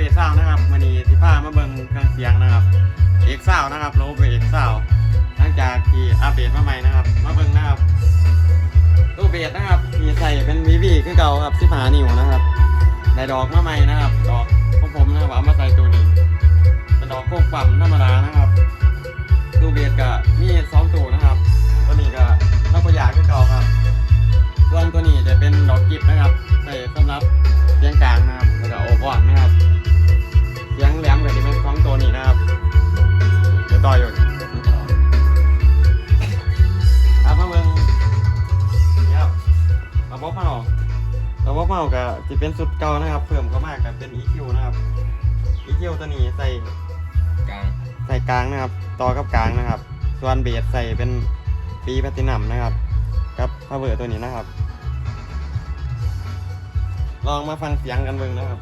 เบซาวนะครับมันนี้ที่พามาเบิ่งเครื่องเสียงนะครับ เอกซานะครับโลเบเอกซาหลังจากที่อัปเดตมาใหม่นะครับ มาเบิ่งนะครับตู้เบสนะครับที่ใส่เป็นวีวีคือเก่าครับ15นิ้วนะครับได้ดอกมาใหม่นะครับดอกของผมนะครับเอามาใส่ตัวนี้เป็นดอกโคกปั่มธรรมดานะครับตู้เบสก็มีสองตัวนะครับ เมาก็จะเป็นสุดเก่านะครับ เพิ่มเข้ามากับเป็น EQ นะครับ EQ ตัวนี้ใส่กลางใส่กลางนะครับ ต่อกับกลางนะครับ ส่วนเบสใส่เป็นปีแพตินัมนะครับ กับพาวเวอร์ตัวนี้นะครับ ลองมาฟังเสียงกันเบิ่งนะครับ